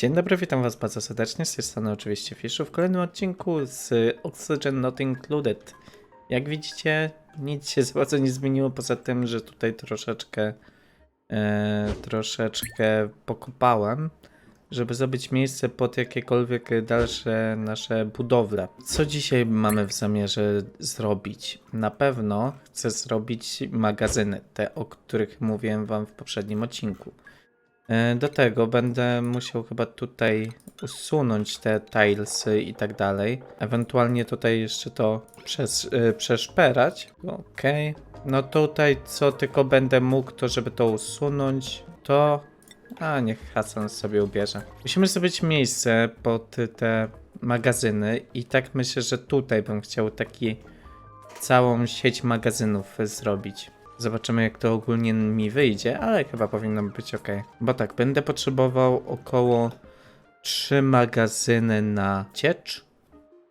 Dzień dobry, witam was bardzo serdecznie, z tej strony oczywiście Fiszu w kolejnym odcinku z Oxygen Not Included. Jak widzicie, nic się za bardzo nie zmieniło, poza tym, że tutaj troszeczkę e, troszeczkę pokopałem, żeby zrobić miejsce pod jakiekolwiek dalsze nasze budowle. Co dzisiaj mamy w zamierze zrobić? Na pewno chcę zrobić magazyny, te o których mówiłem wam w poprzednim odcinku. E, Do tego będę musiał chyba tutaj usunąć te tilesy i tak dalej. Ewentualnie tutaj jeszcze to przez, y, przeszperać. Okej. No tutaj co tylko będę mógł, to żeby to usunąć, to... A, niech Hasan sobie ubierze. Musimy zrobić miejsce pod te magazyny i tak myślę, że tutaj bym chciał taki całą sieć magazynów zrobić. Zobaczymy, jak to ogólnie mi wyjdzie, ale chyba powinno być ok. Bo tak, będę potrzebował około 3 magazyny na ciecz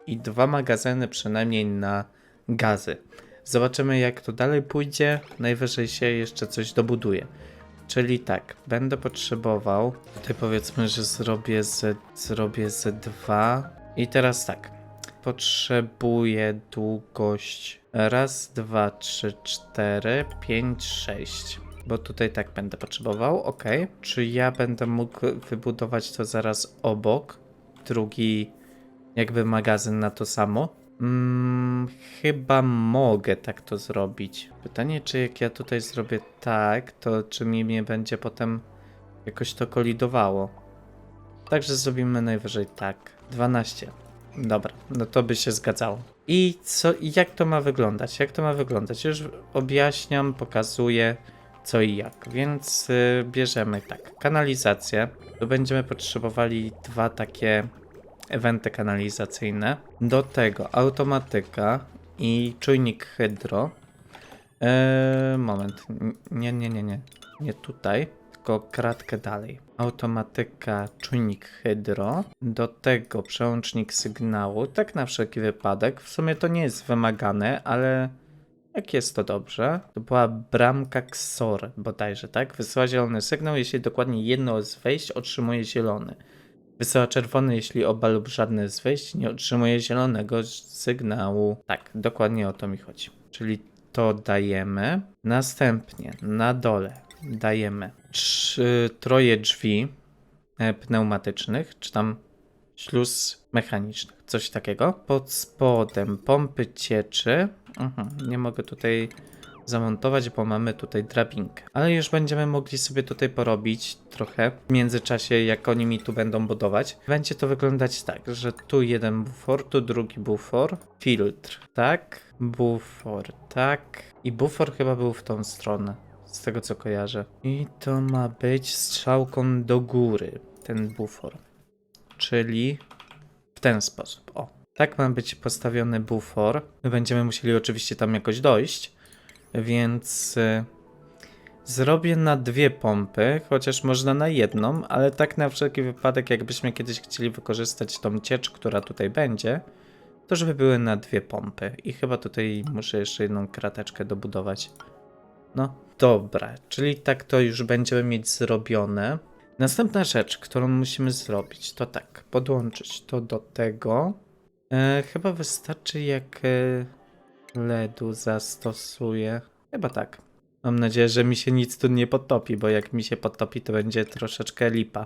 i dwa magazyny przynajmniej na gazy. Zobaczymy, jak to dalej pójdzie. Najwyżej się jeszcze coś dobuduje. Czyli tak, będę potrzebował. Tutaj powiedzmy, że zrobię z, zrobię z dwa. I teraz tak. Potrzebuję długość raz, dwa, trzy, cztery, pięć, sześć. Bo tutaj tak będę potrzebował, ok. Czy ja będę mógł wybudować to zaraz obok? Drugi jakby magazyn na to samo? Mm, chyba mogę tak to zrobić. Pytanie, czy jak ja tutaj zrobię tak, to czy mi nie będzie potem jakoś to kolidowało. Także zrobimy najwyżej tak. 12. Dobra, no to by się zgadzało. I co, jak to ma wyglądać? Jak to ma wyglądać? Już objaśniam, pokazuję co i jak. Więc y, bierzemy tak, kanalizację. Tu będziemy potrzebowali dwa takie eventy kanalizacyjne. Do tego automatyka i czujnik hydro. Eee, moment, nie, nie, nie, nie, nie tutaj, tylko kratkę dalej. Automatyka, czujnik hydro, do tego przełącznik sygnału, tak na wszelki wypadek. W sumie to nie jest wymagane, ale jak jest to dobrze? To była bramka XOR bodajże, tak? Wysyła zielony sygnał, jeśli dokładnie jedno z wejść otrzymuje zielony. Wysyła czerwony, jeśli oba lub żadne z wejść nie otrzymuje zielonego sygnału. Tak, dokładnie o to mi chodzi. Czyli to dajemy. Następnie na dole dajemy trzy, troje drzwi e, pneumatycznych, czy tam śluz mechanicznych, coś takiego. Pod spodem pompy cieczy. Mhm, nie mogę tutaj zamontować, bo mamy tutaj drabinkę. Ale już będziemy mogli sobie tutaj porobić trochę w międzyczasie, jak oni mi tu będą budować. Będzie to wyglądać tak, że tu jeden bufor, tu drugi bufor, filtr, tak, bufor, tak i bufor chyba był w tą stronę, z tego co kojarzę. I to ma być strzałką do góry, ten bufor, czyli w ten sposób, o. Tak ma być postawiony bufor. My będziemy musieli oczywiście tam jakoś dojść, więc y, zrobię na dwie pompy, chociaż można na jedną, ale tak na wszelki wypadek, jakbyśmy kiedyś chcieli wykorzystać tą ciecz, która tutaj będzie, to żeby były na dwie pompy. I chyba tutaj muszę jeszcze jedną krateczkę dobudować. No, dobra, czyli tak to już będziemy mieć zrobione. Następna rzecz, którą musimy zrobić, to tak, podłączyć to do tego. E, chyba wystarczy jak e, LEDu zastosuję. Chyba tak. Mam nadzieję, że mi się nic tu nie potopi, bo jak mi się potopi, to będzie troszeczkę lipa.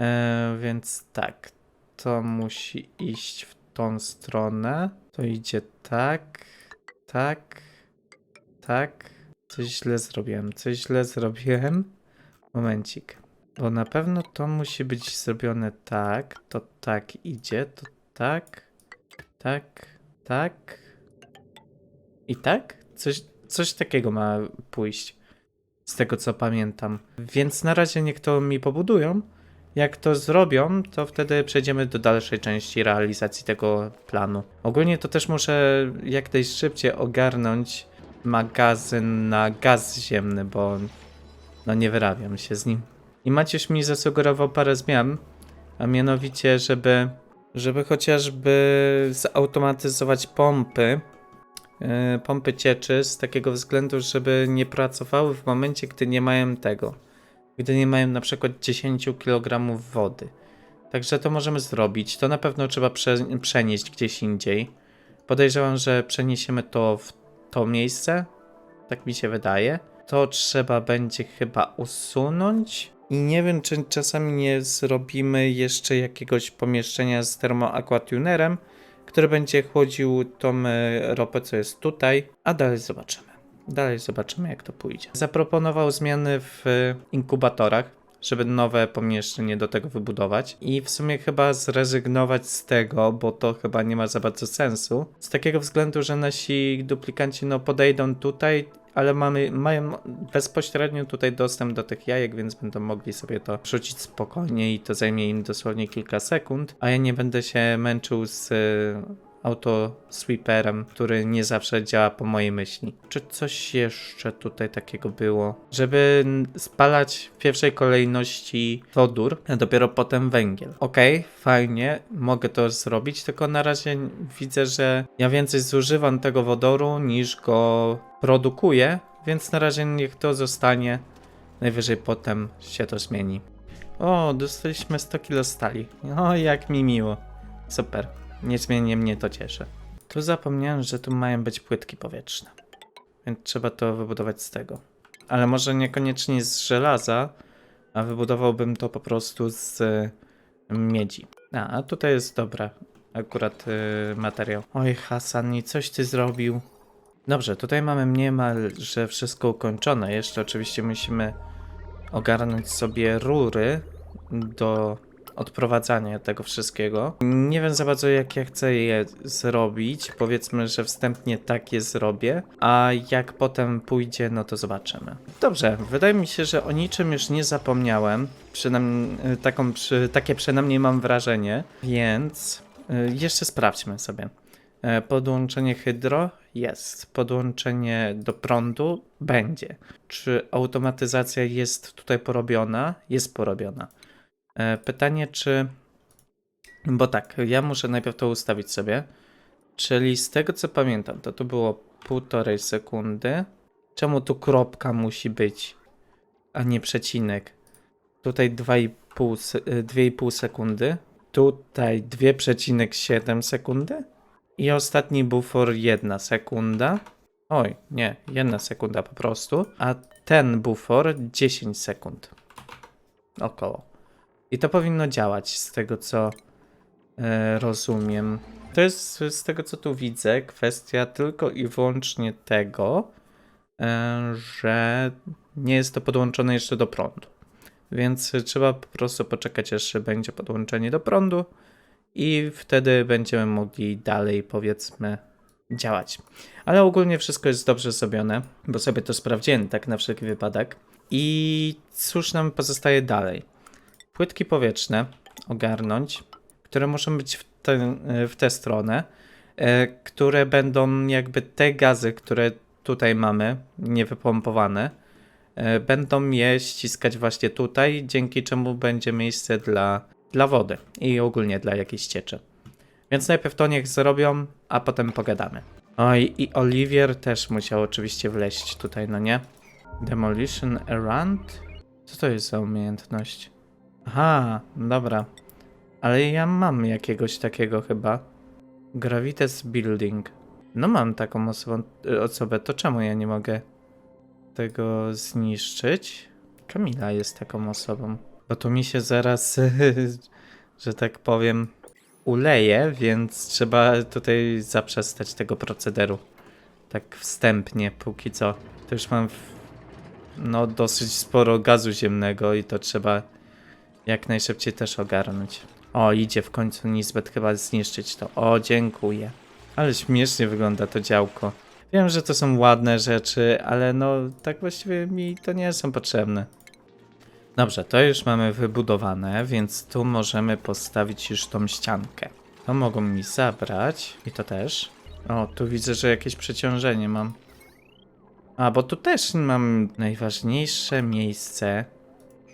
E, więc tak, to musi iść w tą stronę. To idzie tak, tak, tak. Coś źle zrobiłem, coś źle zrobiłem. Momencik. Bo na pewno to musi być zrobione tak, to tak idzie, to tak, tak, tak i tak? Coś, coś takiego ma pójść, z tego co pamiętam. Więc na razie niech to mi pobudują. Jak to zrobią, to wtedy przejdziemy do dalszej części realizacji tego planu. Ogólnie to też muszę jak najszybciej ogarnąć magazyn na gaz ziemny, bo no nie wyrabiam się z nim. I Maciuś mi zasugerował parę zmian, a mianowicie, żeby, żeby chociażby zautomatyzować pompy, yy, pompy cieczy z takiego względu, żeby nie pracowały w momencie, gdy nie mają tego. Gdy nie mają na przykład 10 kg wody. Także to możemy zrobić. To na pewno trzeba prze, przenieść gdzieś indziej. Podejrzewam, że przeniesiemy to w to miejsce. Tak mi się wydaje. To trzeba będzie chyba usunąć. I nie wiem, czy czasami nie zrobimy jeszcze jakiegoś pomieszczenia z termoaquatunerem, który będzie chłodził tą e, ropę, co jest tutaj, a dalej zobaczymy. Dalej zobaczymy, jak to pójdzie. Zaproponował zmiany w inkubatorach, żeby nowe pomieszczenie do tego wybudować i w sumie chyba zrezygnować z tego, bo to chyba nie ma za bardzo sensu. Z takiego względu, że nasi duplikanci no podejdą tutaj, ale mamy, mają bezpośrednio tutaj dostęp do tych jajek, więc będą mogli sobie to wrzucić spokojnie i to zajmie im dosłownie kilka sekund, a ja nie będę się męczył z y, autosweeperem, który nie zawsze działa po mojej myśli. Czy coś jeszcze tutaj takiego było? Żeby spalać w pierwszej kolejności wodór, a dopiero potem węgiel. Okej, fajnie, mogę to zrobić, tylko na razie widzę, że ja więcej zużywam tego wodoru niż go produkuję, więc na razie niech to zostanie. Najwyżej potem się to zmieni. O, dostaliśmy 100 kilo stali. O, jak mi miło. Super. Niezmiennie mnie to cieszy. Tu zapomniałem, że tu mają być płytki powietrzne. Więc trzeba to wybudować z tego. Ale może niekoniecznie z żelaza, a wybudowałbym to po prostu z y, miedzi. A, a tutaj jest dobra akurat y, materiał. Oj, Hasan, i coś ty zrobił. Dobrze, tutaj mamy niemalże wszystko ukończone. Jeszcze oczywiście musimy ogarnąć sobie rury do odprowadzania tego wszystkiego. Nie wiem za bardzo jak ja chcę je zrobić. Powiedzmy, że wstępnie tak je zrobię, a jak potem pójdzie, no to zobaczymy. Dobrze, wydaje mi się, że o niczym już nie zapomniałem. Przynajmniej taką, przy, takie przynajmniej mam wrażenie, więc y, jeszcze sprawdźmy sobie. E, Podłączenie hydro jest. Podłączenie do prądu będzie. Czy automatyzacja jest tutaj porobiona? Jest porobiona. E, Pytanie, czy. Bo tak, ja muszę najpierw to ustawić sobie. Czyli z tego co pamiętam, to tu było półtorej sekundy. Czemu tu kropka musi być, a nie przecinek? Tutaj 2,5 se- e, 2,5 sekundy. Tutaj 2,7 sekundy. I ostatni bufor 1 sekunda. Oj, nie, 1 sekunda po prostu. A ten bufor 10 sekund. Około. I to powinno działać z tego co e, rozumiem. To jest z tego co tu widzę kwestia tylko i wyłącznie tego, e, że nie jest to podłączone jeszcze do prądu. Więc trzeba po prostu poczekać, aż będzie podłączenie do prądu i wtedy będziemy mogli dalej, powiedzmy, działać. Ale ogólnie wszystko jest dobrze zrobione, bo sobie to sprawdziłem tak na wszelki wypadek. I cóż nam pozostaje dalej? Płytki powietrzne ogarnąć, które muszą być w, tę w tę stronę, e, które będą jakby te gazy, które tutaj mamy, niewypompowane, e, będą je ściskać właśnie tutaj, dzięki czemu będzie miejsce dla, dla wody i ogólnie dla jakiejś cieczy. Więc najpierw to niech zrobią, a potem pogadamy. Oj, i Oliwier też musiał oczywiście wleźć tutaj, no nie? Demolition around? Co to jest za umiejętność? Aha, dobra. Ale ja mam jakiegoś takiego chyba. Gravitas Building. No mam taką osobą, y, osobę, to czemu ja nie mogę tego zniszczyć? Kamila jest taką osobą. Bo tu mi się zaraz, że tak powiem, uleje, więc trzeba tutaj zaprzestać tego procederu. Tak wstępnie, póki co. To już mam w, no dosyć sporo gazu ziemnego i to trzeba jak najszybciej też ogarnąć. O, idzie w końcu Nizbet chyba zniszczyć to. O, dziękuję. Ale śmiesznie wygląda to działko. Wiem, że to są ładne rzeczy, ale no tak właściwie mi to nie są potrzebne. Dobrze, to już mamy wybudowane, więc tu możemy postawić już tą ściankę. To mogą mi zabrać i to też. O, tu widzę, że jakieś przeciążenie mam. A, bo tu też mam najważniejsze miejsce.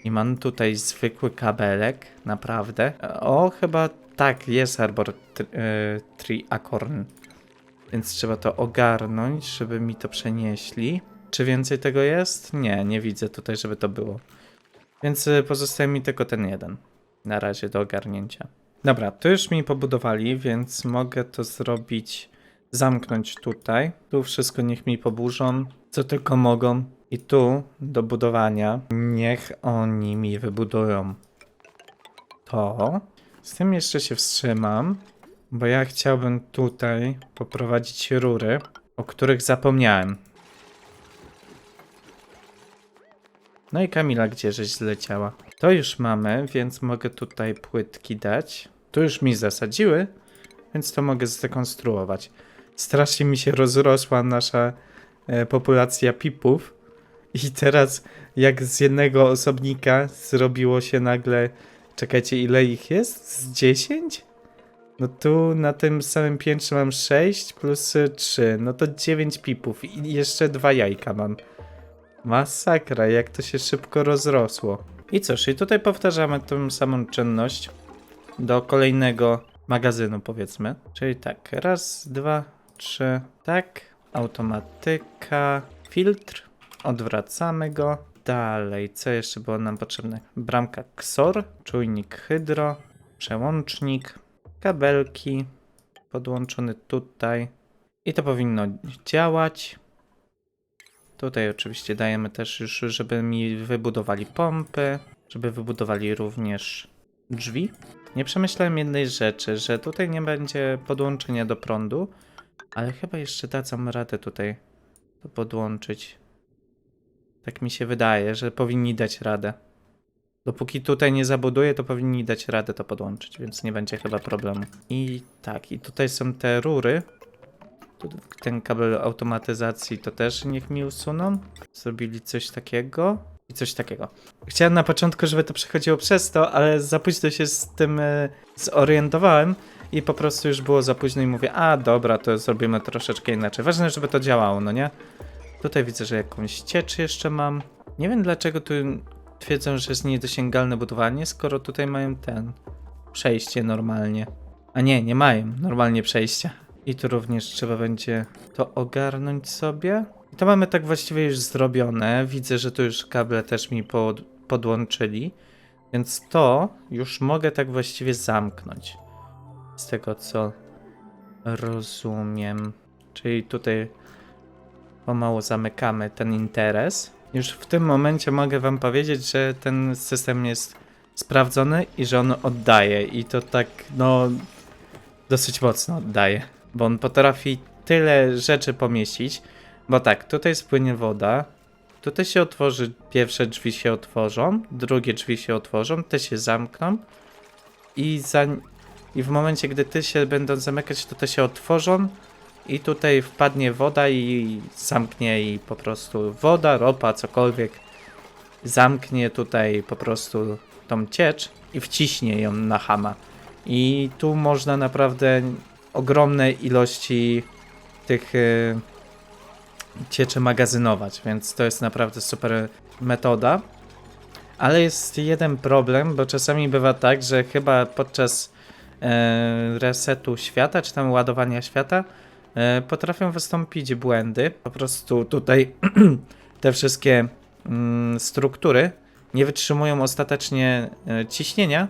I mam tutaj zwykły kabelek, naprawdę. O, chyba tak, jest Arbor e, Tree Acorn. Więc trzeba to ogarnąć, żeby mi to przenieśli. Czy więcej tego jest? Nie, nie widzę tutaj, żeby to było. Więc y, pozostaje mi tylko ten jeden. na razie do ogarnięcia. Dobra, to już mi pobudowali, więc mogę to zrobić, zamknąć tutaj. Tu wszystko niech mi poburzą, co tylko mogą. I tu do budowania niech oni mi wybudują to. Z tym jeszcze się wstrzymam, bo ja chciałbym tutaj poprowadzić rury, o których zapomniałem. No i Kamila gdzie żeś zleciała? To już mamy, więc mogę tutaj płytki dać. Tu już mi zasadziły, więc to mogę zdekonstruować. Strasznie mi się rozrosła nasza e, populacja pipów. I teraz jak z jednego osobnika zrobiło się nagle... Czekajcie, ile ich jest? Z 10? No tu na tym samym piętrze mam 6 plus 3, no to 9 pipów i jeszcze dwa jajka mam. Masakra, jak to się szybko rozrosło. I cóż, i tutaj powtarzamy tą samą czynność do kolejnego magazynu, powiedzmy. Czyli tak, raz, dwa, trzy, tak, automatyka, filtr, odwracamy go. Dalej, co jeszcze było nam potrzebne? Bramka XOR, czujnik hydro, przełącznik, kabelki podłączony tutaj. I to powinno działać. Tutaj oczywiście dajemy też już, żeby mi wybudowali pompy, żeby wybudowali również drzwi. Nie przemyślałem jednej rzeczy, że tutaj nie będzie podłączenia do prądu, ale chyba jeszcze dadzą radę tutaj to podłączyć. Tak mi się wydaje, że powinni dać radę. Dopóki tutaj nie zabuduję, to powinni dać radę to podłączyć, więc nie będzie chyba problemu. I tak, i tutaj są te rury. Ten kabel automatyzacji to też niech mi usuną. Zrobili coś takiego i coś takiego. Chciałem na początku, żeby to przechodziło przez to, ale za późno się z tym e, zorientowałem i po prostu już było za późno i mówię, a dobra, to zrobimy troszeczkę inaczej. Ważne, żeby to działało, no nie? Tutaj widzę, że jakąś ciecz jeszcze mam. Nie wiem dlaczego tu twierdzą, że jest niedosięgalne budowanie, skoro tutaj mają ten przejście normalnie. A nie, nie mają normalnie przejścia. I tu również trzeba będzie to ogarnąć sobie. I to mamy tak właściwie już zrobione. Widzę, że tu już kable też mi pod, podłączyli. Więc to już mogę tak właściwie zamknąć. Z tego co rozumiem. Czyli tutaj pomału zamykamy ten interes. Już w tym momencie mogę wam powiedzieć, że ten system jest sprawdzony i że on oddaje. I to tak, no, dosyć mocno oddaje. Bo on potrafi tyle rzeczy pomieścić. Bo tak, tutaj spłynie woda. Tutaj się otworzy, pierwsze drzwi się otworzą, drugie drzwi się otworzą, te się zamkną. I, za, I w momencie, gdy te się będą zamykać, to te się otworzą. I tutaj wpadnie woda i zamknie i po prostu woda, ropa, cokolwiek zamknie tutaj po prostu tą ciecz i wciśnie ją na hama. I tu można naprawdę ogromne ilości tych y, cieczy magazynować, więc to jest naprawdę super metoda. Ale jest jeden problem, bo czasami bywa tak, że chyba podczas e, resetu świata, czy tam ładowania świata, potrafią wystąpić błędy. Po prostu tutaj te wszystkie mm, struktury nie wytrzymują ostatecznie e, ciśnienia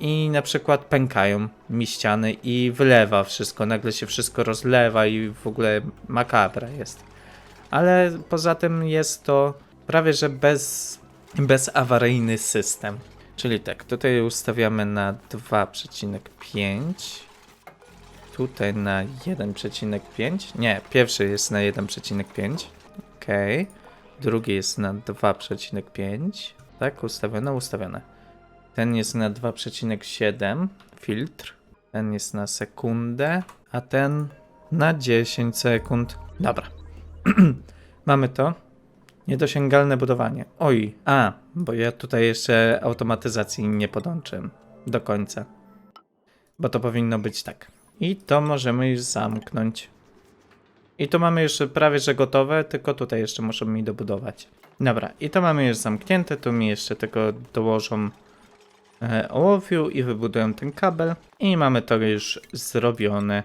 i na przykład pękają mi ściany i wylewa wszystko. Nagle się wszystko rozlewa i w ogóle makabra jest. Ale poza tym jest to prawie że bez, bezawaryjny system. Czyli tak, tutaj ustawiamy na 2,5. Tutaj na 1,5. Nie, pierwszy jest na 1,5. Ok. Drugi jest na 2,5. Tak, ustawione, ustawione. Ten jest na 2,7 filtr. Ten jest na sekundę, a ten na 10 sekund. Dobra. Mamy to. Niedosięgalne budowanie. Oj, a, bo ja tutaj jeszcze automatyzacji nie podłączyłem do końca. Bo to powinno być tak. I to możemy już zamknąć. I to mamy już prawie że gotowe, tylko tutaj jeszcze muszą mi dobudować. Dobra, i to mamy już zamknięte, tu mi jeszcze tego dołożą e, ołowiu i wybudują ten kabel. I mamy to już zrobione.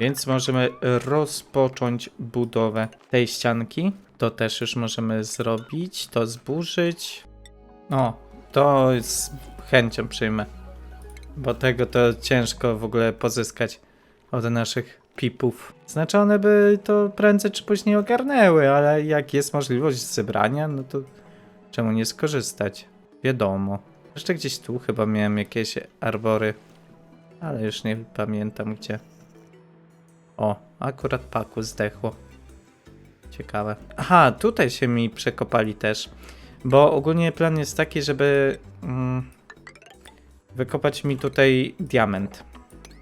Więc możemy rozpocząć budowę tej ścianki. To też już możemy zrobić, to zburzyć. O, to z chęcią przyjmę. Bo tego to ciężko w ogóle pozyskać od naszych pipów. Znaczy one by to prędzej czy później ogarnęły, ale jak jest możliwość zebrania, no to czemu nie skorzystać? Wiadomo. Jeszcze gdzieś tu chyba miałem jakieś arbory, ale już nie pamiętam gdzie. O, akurat paku zdechło. Ciekawe. Aha, tutaj się mi przekopali też. Bo ogólnie plan jest taki, żeby mm, wykopać mi tutaj diament.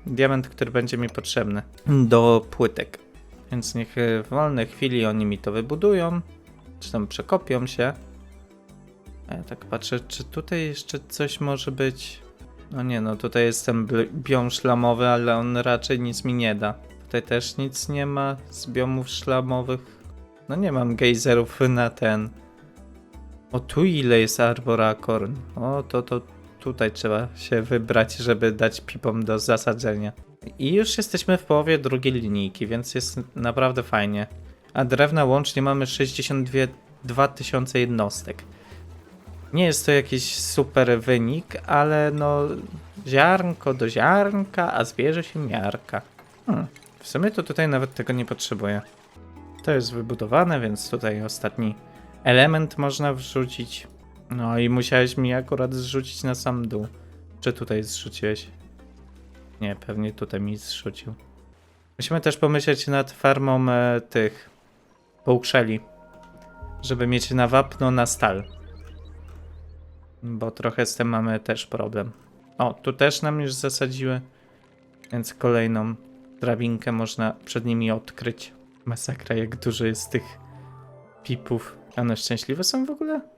Diament, który będzie mi potrzebny do płytek. Więc niech e, w wolnej chwili oni mi to wybudują, czy tam przekopią się. A ja tak patrzę, czy tutaj jeszcze coś może być. No nie, no tutaj jest ten bl- biom szlamowy, ale on raczej nic mi nie da. Tutaj też nic nie ma z biomów szlamowych. No nie mam gejzerów na ten. O, tu ile jest Arborakorn. O, to, to tutaj trzeba się wybrać, żeby dać pipom do zasadzenia. I już jesteśmy w połowie drugiej linijki, więc jest naprawdę fajnie. A drewna łącznie mamy 62 tysiące jednostek. Nie jest to jakiś super wynik, ale no ziarnko do ziarnka, a zbierze się miarka. Hmm. W sumie to tutaj nawet tego nie potrzebuję. To jest wybudowane, więc tutaj ostatni element można wrzucić. No i musiałeś mi akurat zrzucić na sam dół. Czy tutaj zrzuciłeś? Nie, pewnie tutaj mi zrzucił. Musimy też pomyśleć nad farmą e, tych poukrzeli, żeby mieć na wapno na stal. Bo trochę z tym mamy też problem. O, tu też nam już zasadziły, więc kolejną drabinkę można przed nimi odkryć. Masakra, jak dużo jest tych pipów. One szczęśliwe są w ogóle?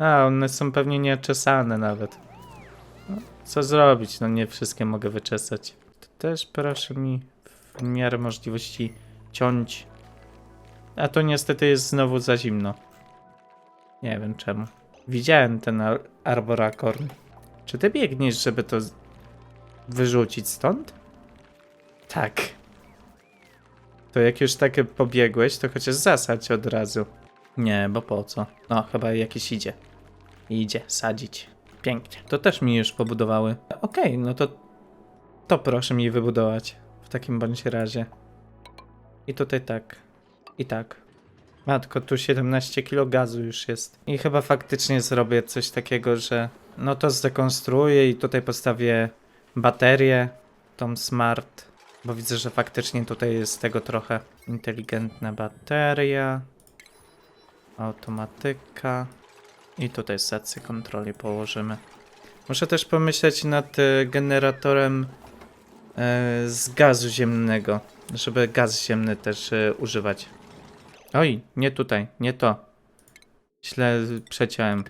A, one są pewnie nieczesane nawet. No, co zrobić? No nie wszystkie mogę wyczesać. To też proszę mi w miarę możliwości ciąć. A to niestety jest znowu za zimno. Nie wiem czemu. Widziałem ten ar arborakorn. Czy ty biegniesz, żeby to wyrzucić stąd? Tak. To jak już tak pobiegłeś, to chociaż zasadź od razu. Nie, bo po co? No, chyba jakiś idzie. Idzie, sadzić. Pięknie. To też mi już pobudowały. Okej, no to to proszę mi wybudować. W takim bądź razie. I tutaj tak. I tak. Matko, tu 17 kg gazu już jest. I chyba faktycznie zrobię coś takiego, że no to zdekonstruuję i tutaj postawię baterię, tą smart, bo widzę, że faktycznie tutaj jest tego trochę. Inteligentna bateria, automatyka i tutaj stację kontroli położymy. Muszę też pomyśleć nad e, generatorem e, z gazu ziemnego, żeby gaz ziemny też e, używać. Oj, nie tutaj, nie to. Źle przeciąłem.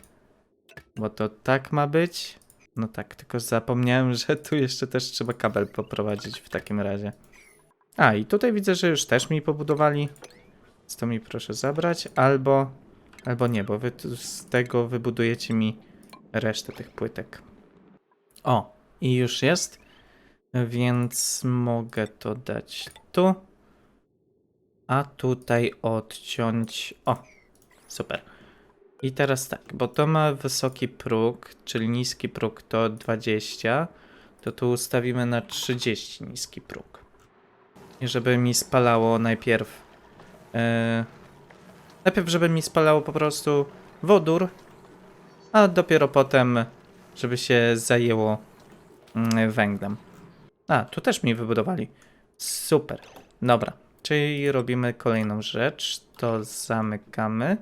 Bo to tak ma być. No tak, tylko zapomniałem, że tu jeszcze też trzeba kabel poprowadzić w takim razie. A, i tutaj widzę, że już też mi pobudowali. Więc to mi proszę zabrać, albo... Albo nie, bo wy z tego wybudujecie mi resztę tych płytek. O, i już jest. Więc mogę to dać tu. A tutaj odciąć. O, super. I teraz tak, bo to ma wysoki próg, czyli niski próg to 20, to tu ustawimy na 30 niski próg. I żeby mi spalało najpierw. e, najpierw, żeby mi spalało po prostu wodór, a dopiero potem, żeby się zajęło mm, węglem. A, tu też mi wybudowali. Super. Dobra, czyli robimy kolejną rzecz. To zamykamy.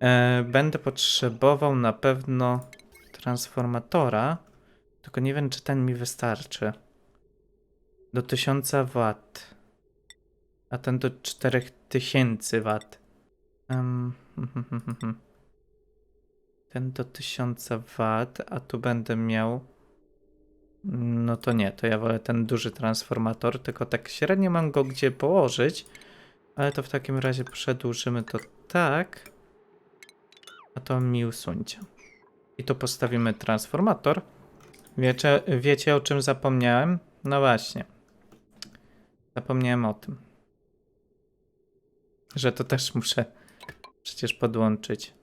E, będę potrzebował na pewno transformatora. Tylko nie wiem, czy ten mi wystarczy. Do 1000 W. A ten do 4000 W. Em, ten do 1000 W, a tu będę miał. No to nie, to ja wolę ten duży transformator, tylko tak średnio mam go gdzie położyć, ale to w takim razie przedłużymy to tak, a to mi usuńcie. I tu postawimy transformator. Wiecie, wiecie o czym zapomniałem? No właśnie. Zapomniałem o tym. Że to też muszę przecież podłączyć.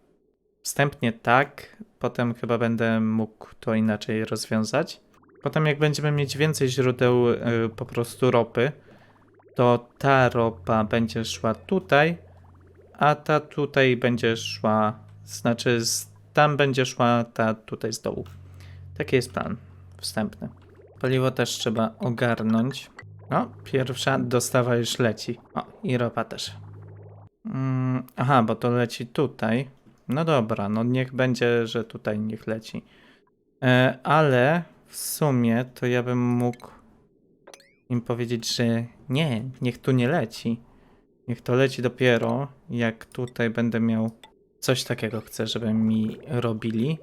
Wstępnie tak, potem chyba będę mógł to inaczej rozwiązać. Potem jak będziemy mieć więcej źródeł y, po prostu ropy, to ta ropa będzie szła tutaj, a ta tutaj będzie szła, znaczy tam będzie szła ta tutaj z dołu. Taki jest plan wstępny. Paliwo też trzeba ogarnąć. O, pierwsza dostawa już leci. O, i ropa też. Mm, aha, bo to leci tutaj. No dobra, no niech będzie, że tutaj niech leci. E, ale w sumie to ja bym mógł im powiedzieć, że nie, niech tu nie leci. Niech to leci dopiero, jak tutaj będę miał coś takiego, chcę, żeby mi robili.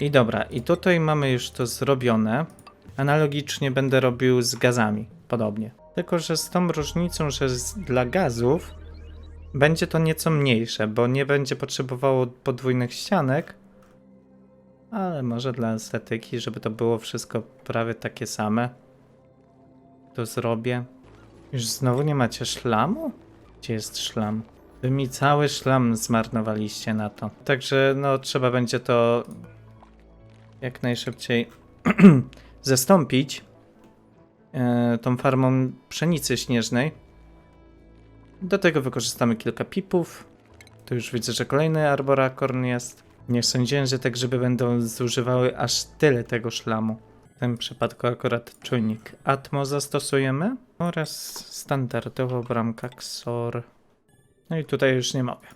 I dobra, i tutaj mamy już to zrobione. Analogicznie będę robił z gazami, podobnie. Tylko, że z tą różnicą, że dla gazów będzie to nieco mniejsze, bo nie będzie potrzebowało podwójnych ścianek, ale może dla estetyki, żeby to było wszystko prawie takie same, to zrobię. Już znowu nie macie szlamu? Gdzie jest szlam? Wy mi cały szlam zmarnowaliście na to. Także no trzeba będzie to jak najszybciej zastąpić e, tą farmą pszenicy śnieżnej. Do tego wykorzystamy kilka pipów. Tu już widzę, że kolejny arborakorn jest. Nie sądziłem, że te grzyby będą zużywały aż tyle tego szlamu. W tym przypadku akurat czujnik Atmo zastosujemy oraz standardowo bramka XOR. No i tutaj już nie mogę.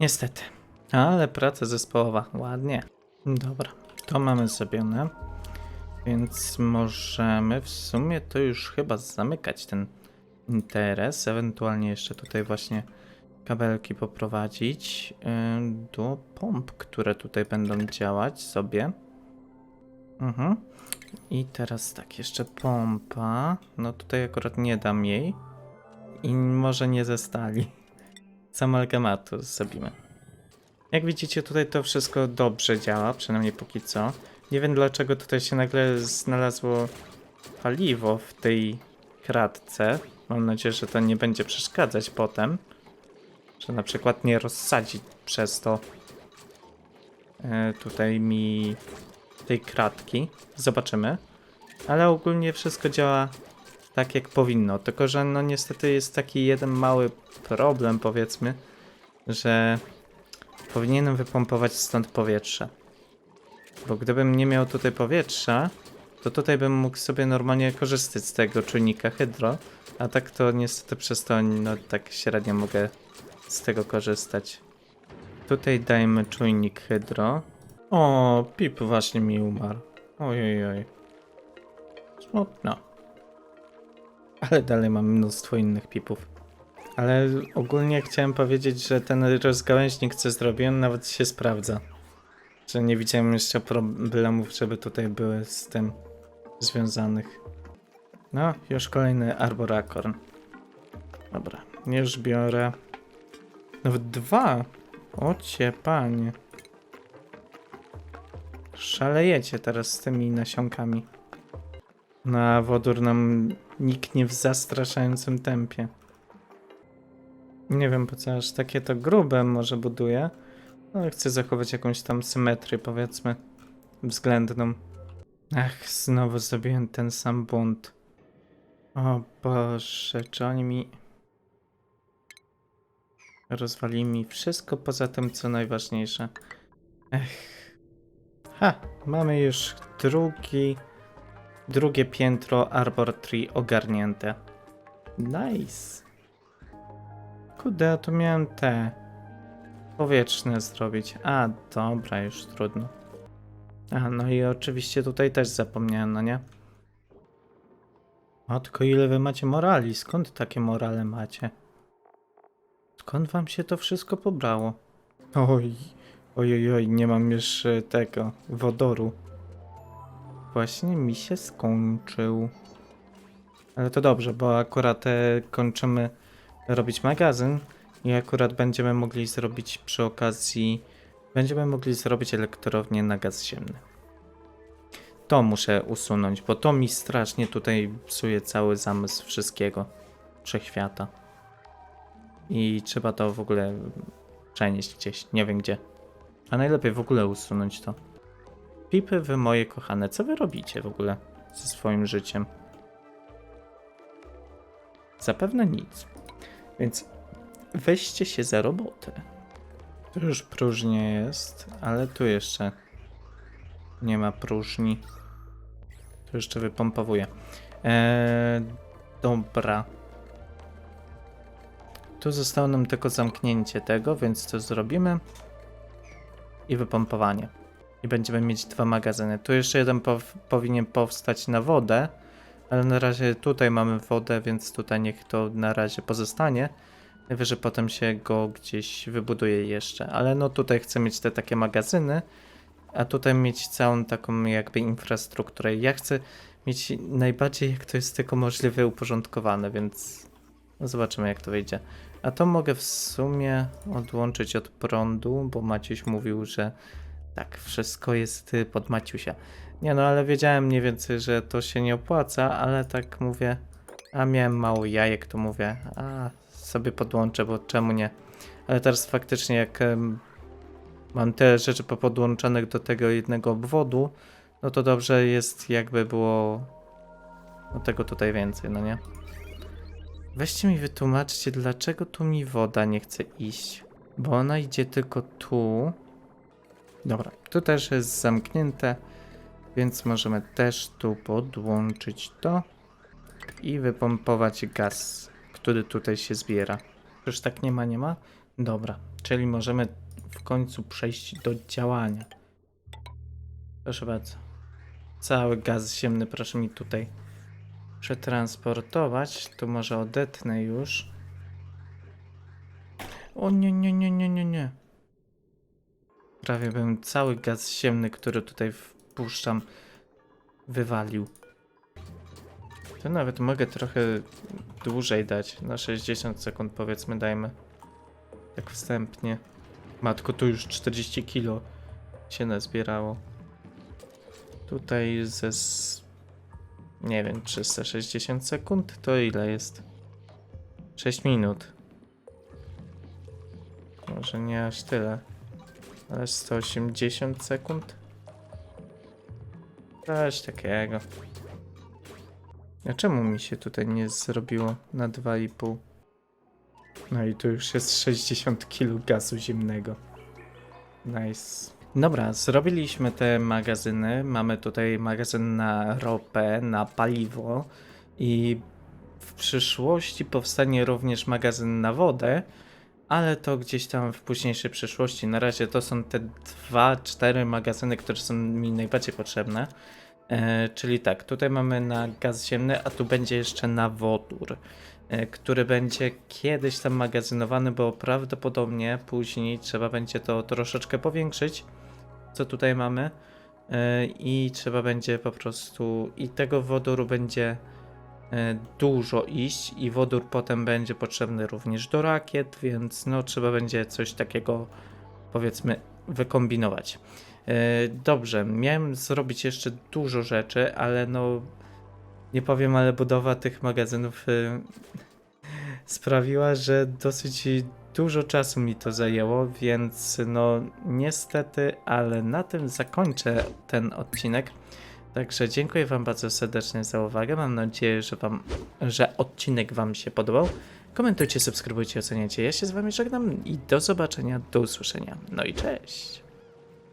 Niestety. Ale praca zespołowa. Ładnie. Dobra, to mamy zrobione. Więc możemy w sumie to już chyba zamykać ten interes. Ewentualnie jeszcze tutaj właśnie kabelki poprowadzić do pomp, które tutaj będą działać sobie. Mhm. I teraz tak, jeszcze pompa. No tutaj akurat nie dam jej. I może nie ze stali. Z amalgamatu zrobimy. Jak widzicie, tutaj to wszystko dobrze działa, przynajmniej póki co. Nie wiem dlaczego tutaj się nagle znalazło paliwo w tej kratce. Mam nadzieję, że to nie będzie przeszkadzać potem. Że na przykład nie rozsadzi przez to e, tutaj mi tej kratki. Zobaczymy. Ale ogólnie wszystko działa tak jak powinno. Tylko, że no niestety jest taki jeden mały problem powiedzmy, że powinienem wypompować stąd powietrze. Bo gdybym nie miał tutaj powietrza, to tutaj bym mógł sobie normalnie korzystać z tego czujnika hydro, a tak to niestety przez to no tak średnio mogę z tego korzystać. Tutaj dajmy czujnik hydro. O, Pip właśnie mi umarł. Ojojoj. Smutno. Ale dalej mam mnóstwo innych pipów. Ale ogólnie chciałem powiedzieć, że ten rozgałęźnik, co zrobiłem, nawet się sprawdza. Że nie widziałem jeszcze problemów, żeby tutaj były z tym związanych. No, już kolejny arborakorn. Dobra, już biorę. Nawet dwa! Ocie, panie. Szalejecie teraz z tymi nasionkami. Na wodór nam niknie w zastraszającym tempie. Nie wiem po co aż takie to grube może buduję, ale chcę zachować jakąś tam symetrię powiedzmy względną. Ach, znowu zrobiłem ten sam bunt. Czy oni mi... Rozwali mi wszystko poza tym, co najważniejsze. Ech. Ha, mamy już drugi... Drugie piętro Arbor Tree ogarnięte. Nice. Kurde, a tu miałem te... Powietrzne zrobić. A, dobra, już trudno. A, no i oczywiście tutaj też zapomniałem, no nie? O, tylko ile wy macie morali? Skąd takie morale macie? Skąd wam się to wszystko pobrało? Oj, oj, oj, oj nie mam już e, tego, wodoru. Właśnie mi się skończył. Ale to dobrze, bo akurat e, kończymy robić magazyn i akurat będziemy mogli zrobić przy okazji, będziemy mogli zrobić elektrownię na gaz ziemny. To muszę usunąć, bo to mi strasznie tutaj psuje cały zamysł wszystkiego, wszechświata. I trzeba to w ogóle przenieść gdzieś, nie wiem gdzie. A najlepiej w ogóle usunąć to. Pipy, wy moje kochane, co wy robicie w ogóle ze swoim życiem? Zapewne nic. Więc weźcie się za robotę. Tu już próżnie jest, ale tu jeszcze nie ma próżni. Tu jeszcze wypompowuję. Eee, dobra. Tu zostało nam tylko zamknięcie tego, więc to zrobimy. I wypompowanie. I będziemy mieć dwa magazyny. Tu jeszcze jeden pow- powinien powstać na wodę, ale na razie tutaj mamy wodę, więc tutaj niech to na razie pozostanie. Najwyżej potem się go gdzieś wybuduje jeszcze. Ale no tutaj chcę mieć te takie magazyny, a tutaj mieć całą taką jakby infrastrukturę. Ja chcę mieć najbardziej jak to jest tylko możliwe uporządkowane, więc zobaczymy jak to wyjdzie. A to mogę w sumie odłączyć od prądu, bo Maciuś mówił, że tak, wszystko jest y, pod Maciusia. Nie no, ale wiedziałem mniej więcej, że to się nie opłaca, ale tak mówię, a miałem mało jajek, to mówię, a sobie podłączę, bo czemu nie? Ale teraz faktycznie jak mam te rzeczy popodłączanych do tego jednego obwodu, no to dobrze jest jakby było no tego tutaj więcej, no nie? Weźcie mi wytłumaczcie, dlaczego tu mi woda nie chce iść. Bo ona idzie tylko tu. Dobra, tu też jest zamknięte, więc możemy też tu podłączyć to i wypompować gaz, który tutaj się zbiera. Już tak nie ma, nie ma? Dobra, czyli możemy w końcu przejść do działania. Proszę bardzo. Cały gaz ziemny proszę mi tutaj przetransportować. Tu może odetnę już. O nie, nie, nie, nie, nie, nie. Prawie bym cały gaz ziemny, który tutaj wpuszczam, wywalił. To nawet mogę trochę dłużej dać. Na 60 sekund powiedzmy dajmy. Tak wstępnie. Matko, tu już 40 kilo się nazbierało. Tutaj ze... Nie wiem, 360 sekund? To ile jest? 6 minut. Może nie aż tyle. Ale 180 sekund? Coś takiego. A czemu mi się tutaj nie zrobiło na 2,5? No i tu już jest 60 kg gazu ziemnego. Nice. Dobra, zrobiliśmy te magazyny. Mamy tutaj magazyn na ropę, na paliwo i w przyszłości powstanie również magazyn na wodę, ale to gdzieś tam w późniejszej przyszłości. Na razie to są te dwa, cztery magazyny, które są mi najbardziej potrzebne. E, czyli tak, tutaj mamy na gaz ziemny, a tu będzie jeszcze na wodór, e, który będzie kiedyś tam magazynowany, bo prawdopodobnie później trzeba będzie to troszeczkę powiększyć, co tutaj mamy. E, I trzeba będzie po prostu, i tego wodoru będzie dużo iść, i wodór potem będzie potrzebny również do rakiet, więc no trzeba będzie coś takiego powiedzmy wykombinować. E, Dobrze, miałem zrobić jeszcze dużo rzeczy, ale no nie powiem, ale budowa tych magazynów e, sprawiła, że dosyć dużo czasu mi to zajęło, więc no niestety, ale na tym zakończę ten odcinek. Także dziękuję Wam bardzo serdecznie za uwagę. Mam nadzieję, że, wam, że odcinek Wam się podobał. Komentujcie, subskrybujcie, oceniajcie. Ja się z Wami żegnam i do zobaczenia, do usłyszenia. No i cześć!